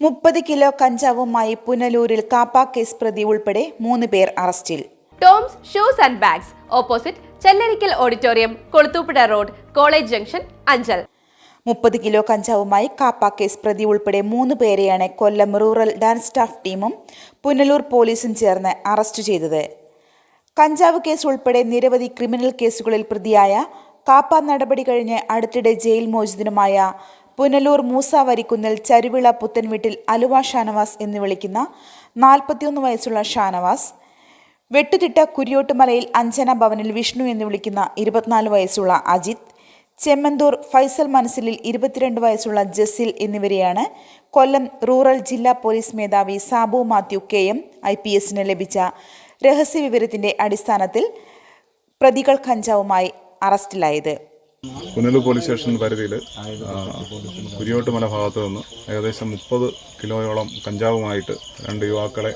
മുപ്പത് കിലോ കഞ്ചാവുമായി പുനലൂരിൽ കാപ്പ കേസ് പ്രതി ഉൾപ്പെടെ മൂന്ന് പേർ അറസ്റ്റിൽ. Toms shoes and bags. Opposite Chellarikkal auditorium Kulathupuzha road college junction Anchal. മുപ്പത് കിലോ കഞ്ചാവുമായി കാപ്പ കേസ് പ്രതി ഉൾപ്പെടെ മൂന്ന് പേരെയാണ് കൊല്ലം റൂറൽ ഡാൻസ് സ്റ്റാഫ് ടീമും പുനലൂർ പോലീസും ചേർന്ന് അറസ്റ്റ് ചെയ്തത്. കഞ്ചാവ് കേസ് ഉൾപ്പെടെ നിരവധി ക്രിമിനൽ കേസുകളിൽ പ്രതിയായ കാപ്പ നടപടി കഴിഞ്ഞ് അടുത്തിടെ ജയിൽ മോചിതനുമായ പുനലൂർ മൂസ വരിക്കുന്നിൽ ചരുവിള പുത്തൻവീട്ടിൽ അലുവ ഷാനവാസ് എന്ന് വിളിക്കുന്ന നാൽപ്പത്തിയൊന്ന് വയസ്സുള്ള ഷാനവാസ് വെട്ടുതിട്ട കുരിയോട്ടുമലയിൽ അഞ്ജന ഭവനിൽ വിഷ്ണു എന്ന് വിളിക്കുന്ന ഇരുപത്തിനാല് വയസ്സുള്ള അജിത് ചെമ്മന്തൂർ ഫൈസൽ മനസ്സിലിൽ ഇരുപത്തിരണ്ട് വയസ്സുള്ള ജസിൽ എന്നിവരെയാണ് കൊല്ലം റൂറൽ ജില്ലാ പോലീസ് മേധാവി Sabu Mathew K M I P എസിന് ലഭിച്ച രഹസ്യവിവരത്തിന്റെ അടിസ്ഥാനത്തിൽ പ്രതികൾ കഞ്ചാവുമായി അറസ്റ്റിലായത്. പുനലൂർ പോലീസ് സ്റ്റേഷൻ പരിധിയിൽ കുരിയോട്ടുമല ഭാഗത്തു നിന്ന് ഏകദേശം മുപ്പത് കിലോയോളം കഞ്ചാവുമായിട്ട് രണ്ട് യുവാക്കളെ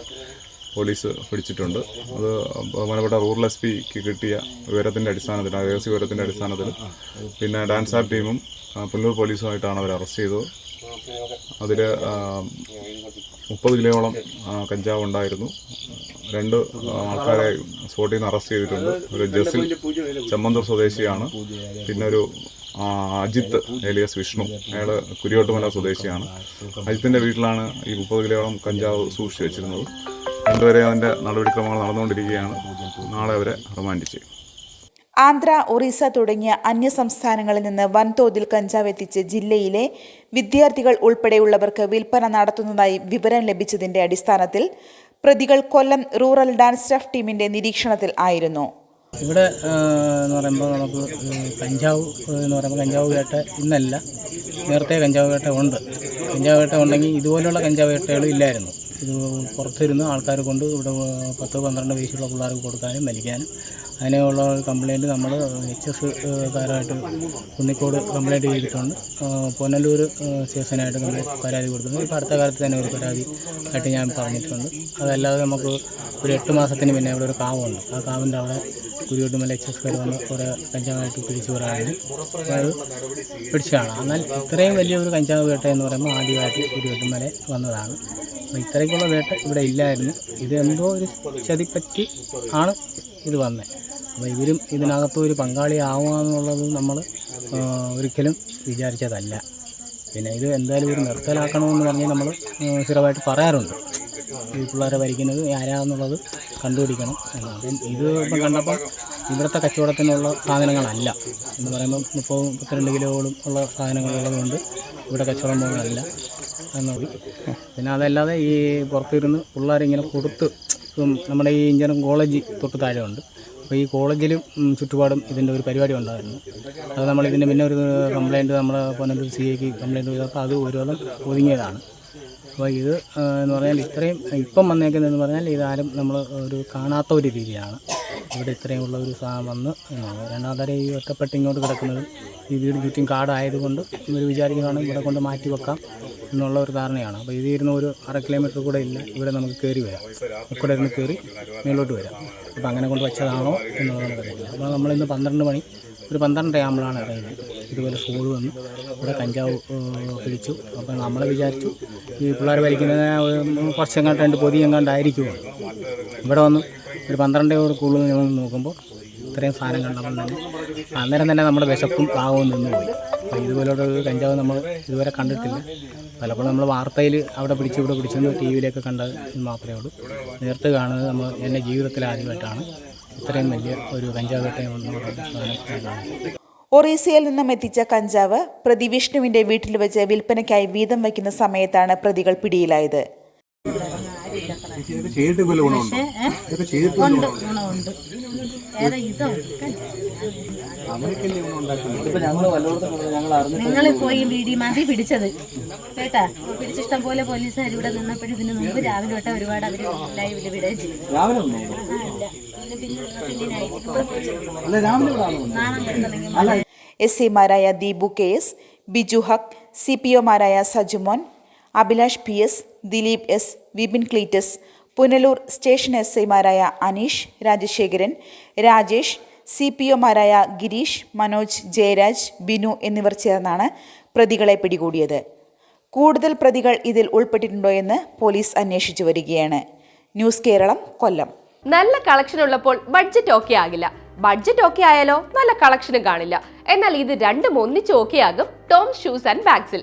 പോലീസ് പിടിച്ചിട്ടുണ്ട്. അത് ബഹുമാനപ്പെട്ട റൂറൽ എസ് പിക്ക് കിട്ടിയ വിവരത്തിന്റെ അടിസ്ഥാനത്തിൽ രഹസ്യ വിവരത്തിന്റെ അടിസ്ഥാനത്തിൽ പിന്നെ ഡാൻസ് ആർ ടീമും പുനലൂർ പോലീസുമായിട്ടാണ് അവർ അറസ്റ്റ് ചെയ്തത്. അതിൽ മുപ്പത് കിലോയോളം കഞ്ചാവ് ഉണ്ടായിരുന്നു രണ്ട് ആൾക്കാരെ സ്പോട്ടിൽ നിന്ന് അറസ്റ്റ് ചെയ്തിട്ടുണ്ട്. ഒരു ജസിൽ ചെമ്മന്തൂർ സ്വദേശിയാണ്. പിന്നെ ഒരു അജിത്ത് ഏലിയസ് വിഷ്ണു. അയാൾ കുരിയോട്ടുമല സ്വദേശിയാണ്. അജിത്തിന്റെ വീട്ടിലാണ് ഈ മുപ്പത് കിലോയോളം കഞ്ചാവ് സൂക്ഷിച്ചു വെച്ചിരുന്നത്. രണ്ടുവരെ അതിന്റെ നടപടിക്രമങ്ങൾ നടന്നുകൊണ്ടിരിക്കുകയാണ്. നാളെ അവരെ റിമാൻഡ് ചെയ്യും. ആന്ധ്ര ഒറീസ തുടങ്ങിയ അന്യ സംസ്ഥാനങ്ങളിൽ നിന്ന് വൻതോതിൽ കഞ്ചാവ് എത്തിച്ച് ജില്ലയിലെ വിദ്യാർത്ഥികൾ ഉൾപ്പെടെയുള്ളവർക്ക് വിൽപ്പന നടത്തുന്നതായി വിവരം ലഭിച്ചതിന്റെ അടിസ്ഥാനത്തിൽ പ്രതികൾ കൊല്ലം റൂറൽ ഡാൻസ് സ്റ്റാഫ് ടീമിന്റെ നിരീക്ഷണത്തിൽ ആയിരുന്നു. ഇവിടെ എന്ന് പറയുമ്പോൾ നമുക്ക് കഞ്ചാവ് എന്ന് പറയുമ്പോൾ കഞ്ചാവ് വേട്ട ഇന്നല്ല. നേരത്തെ കഞ്ചാവ് വേട്ട ഉണ്ട്. കഞ്ചാവ് വേട്ട ഉണ്ടെങ്കിൽ ഇതുപോലെയുള്ള കഞ്ചാവ് വേട്ടകൾ ഇല്ലായിരുന്നു. ഇത് പുറത്തിരുന്ന് ആൾക്കാർ കൊണ്ട് ഇവിടെ പത്ത് പന്ത്രണ്ട് വയസ്സുള്ള പിള്ളേർക്ക് കൊടുക്കാനും വലിക്കാനും അതിനുള്ള കംപ്ലയിന്റ് നമ്മൾ എച്ച് എസ് കാരായിട്ട് കുന്നിക്കോട് കംപ്ലയിന്റ് ചെയ്തിട്ടുണ്ട്. പുനലൂർ സ്റ്റേഷനായിട്ട് നമ്മൾ പരാതി കൊടുത്തിട്ടുണ്ട്. അടുത്ത കാലത്ത് തന്നെ ഒരു പരാതി ആയിട്ട് ഞാൻ പറഞ്ഞിട്ടുണ്ട്. അതല്ലാതെ നമുക്ക് ഒരു എട്ട് മാസത്തിന് പിന്നെ ഇവിടെ ഒരു കാവുണ്ട്. ആ കാവിന്റെ അവിടെ കുരുവട്ടുമല എച്ച് എസ് കാർ വന്ന് കുറേ കഞ്ചാവായിട്ട് പിടിച്ചു പറയാനും അത് പിടിച്ചതാണ്. എന്നാൽ ഇത്രയും വലിയൊരു കഞ്ചാവ് വേട്ട എന്ന് പറയുമ്പോൾ ആദ്യമായിട്ട് കുരുവട്ടുമല വന്നതാണ്. അപ്പോൾ ഇത്രയ്ക്കുള്ള വേട്ട ഇവിടെ ഇല്ലായിരുന്നു. ഇത് എന്തോ ഒരു ചതിപ്പറ്റി ആണ് ഇത് വന്നത് അപ്പോൾ ഇവരും ഇതിനകത്ത് ഒരു പങ്കാളിയാവുക നമ്മൾ ഒരിക്കലും വിചാരിച്ചതല്ല. പിന്നെ ഇത് എന്തായാലും ഒരു നിർത്തലാക്കണമെന്ന് പറഞ്ഞ് നമ്മൾ സ്ഥിരമായിട്ട് പറയാറുണ്ട്. ഈ പിള്ളേരെ ഭരിക്കുന്നത് ആരാന്നുള്ളത് കണ്ടുപിടിക്കണം. എന്നാണ് ഇത് ഇപ്പം കണ്ടപ്പോൾ ഇവിടുത്തെ കച്ചവടത്തിനുള്ള സാധനങ്ങളല്ല. എന്ന് പറയുമ്പോൾ മുപ്പത് മുപ്പത്തിരണ്ട് കിലോകളും ഉള്ള സാധനങ്ങളുള്ളതുകൊണ്ട് ഇവിടെ കച്ചവടം പോകുന്നതല്ല എന്നുള്ളത് പിന്നെ അതല്ലാതെ ഈ പുറത്തിരുന്ന് പിള്ളേരിങ്ങനെ കൊടുത്ത് നമ്മുടെ ഈ ഇഞ്ചനം കോളേജ് തൊട്ട് താഴെ ഉണ്ട് അപ്പോൾ ഈ കോളേജിലും ചുറ്റുപാടും ഇതിന്റെ ഒരു പരിപാടി ഉണ്ടായിരുന്നു. അത് നമ്മൾ ഇതിന്റെ പിന്നെ ഒരു കംപ്ലയിന്റ് നമ്മൾ പൊന്നൊരു സി ഐക്ക് കംപ്ലയിന്റ് ചെയ്തപ്പോൾ അത് ഒരുവിധം ഒതുങ്ങിയതാണ്. അപ്പോൾ ഇത് എന്ന് പറഞ്ഞാൽ ഇത്രയും ഇപ്പം വന്നേക്കുന്നതെന്ന് പറഞ്ഞാൽ ഇതാരും നമ്മൾ ഒരു കാണാത്ത ഒരു രീതിയാണ്. ഇവിടെ ഇത്രയും ഉള്ള ഒരു വന്ന് എന്നാണ് രണ്ടാമത്തെ ഈ ഒറ്റപ്പെട്ട് ഇങ്ങോട്ട് കിടക്കുന്നത് ഈ വീട് ചുറ്റും കാടായതുകൊണ്ട് ഇവർ വിചാരിക്കുകയാണ് ഇവിടെ കൊണ്ട് മാറ്റി വെക്കാം. എന്നുള്ള ഒരു ധാരണയാണ്. അപ്പോൾ ഇത് ഇരുന്ന് ഒരു അര കിലോമീറ്റർ കൂടെ ഇല്ല. ഇവിടെ നമുക്ക് കയറി വരാം. ഇവിടെ ഇരുന്ന് കയറി മേലോട്ട് വരാം. അപ്പോൾ അങ്ങനെ കൊണ്ട് വെച്ചതാണോ എന്നുള്ളത് നമുക്കറിയില്ല അപ്പോൾ നമ്മളിന്ന് പന്ത്രണ്ട് മണി ഒരു പന്ത്രണ്ട് ആകുമ്പോഴാണ് ഇറങ്ങിയത് ഇതുപോലെ സ്കൂൾ വന്ന്. ഇവിടെ കഞ്ചാവ് പിടിച്ചു. അപ്പോൾ നമ്മൾ വിചാരിച്ചു ഈ പിള്ളേർ വലിക്കുന്നത് കുറച്ച് എങ്ങാണ്ട് രണ്ട് പൊതി എങ്ങാണ്ടായിരിക്കുമോ ഇവിടെ വന്ന് ഒരു പന്ത്രണ്ടയോട് കൂടുതൽ നോക്കുമ്പോൾ ഇത്രയും സാധനം കണ്ടപ്പോൾ തന്നെ അന്നേരം തന്നെ നമ്മുടെ വിശപ്പും പാവവും നിന്ന് പോയി അപ്പോൾ ഇതുപോലുള്ള ഒരു കഞ്ചാവ് നമ്മൾ ഇതുവരെ കണ്ടിട്ടില്ല. പലപ്പോഴും നമ്മൾ വാർത്തയിൽ അവിടെ പിടിച്ചു ഇവിടെ പിടിച്ചെന്ന് ടി വിയിലൊക്കെ കണ്ടത് മാത്രമേ ഉള്ളൂ. നേരത്തെ കാണുന്നത് നമ്മൾ എന്റെ ജീവിതത്തിൽ ആദ്യമായിട്ടാണ്. ഇത്രയും വലിയ ഒരു കഞ്ചാവ് വേട്ടയം ഒറീസയിൽ നിന്നും എത്തിച്ച കഞ്ചാവ് പ്രതി വിഷ്ണുവിന്റെ വീട്ടിൽ വെച്ച് വിൽപ്പനയ്ക്കായി വീതം വയ്ക്കുന്ന സമയത്താണ് പ്രതികൾ പിടിയിലായത്. നിങ്ങൾ പോയി വീഡിയോ മാറി പിടിച്ചത്. കേട്ടാ? പിടിച്ചിഷ്ടം പോലെ പോലീസുകാർ ഇവിടെ നിന്നപ്പോഴും ഇതിന് മുമ്പ് രാവിലെ തൊട്ട് ഒരുപാട് അവർ ലൈവിൽ വിടുകയും ചെയ്തു. S സിമാരായ Deepu K S Biju Haq C P ഒമാരായ Sajumon Abhilash P S Dileep S Vipin Cleetus Punalur station S ഐമാരായ അനീഷ് രാജശേഖരൻ രാജേഷ് സി പി ഒമാരായ ഗിരീഷ് മനോജ് ജയരാജ് ബിനു എന്നിവർ ചേർന്നാണ് പ്രതികളെ പിടികൂടിയത്. കൂടുതൽ പ്രതികൾ ഇതിൽ ഉൾപ്പെട്ടിട്ടുണ്ടോ എന്ന് പോലീസ് അന്വേഷിച്ചു വരികയാണ്. ന്യൂസ് കേരളം കൊല്ലം. നല്ല കളക്ഷൻ ഉള്ളപ്പോൾ ബഡ്ജറ്റ് ഓക്കെ ആകില്ല. ബഡ്ജറ്റ് ഓക്കെ ആയാലോ നല്ല കളക്ഷനും കാണില്ല. എന്നാൽ ഇത് രണ്ടും ഒന്നിച്ച് ഓക്കെ ആകും ടോം ഷൂസ് ആൻഡ് ബാഗ്സിൽ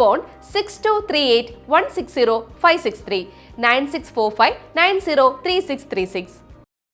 phone 6238 160 563 9645 903636.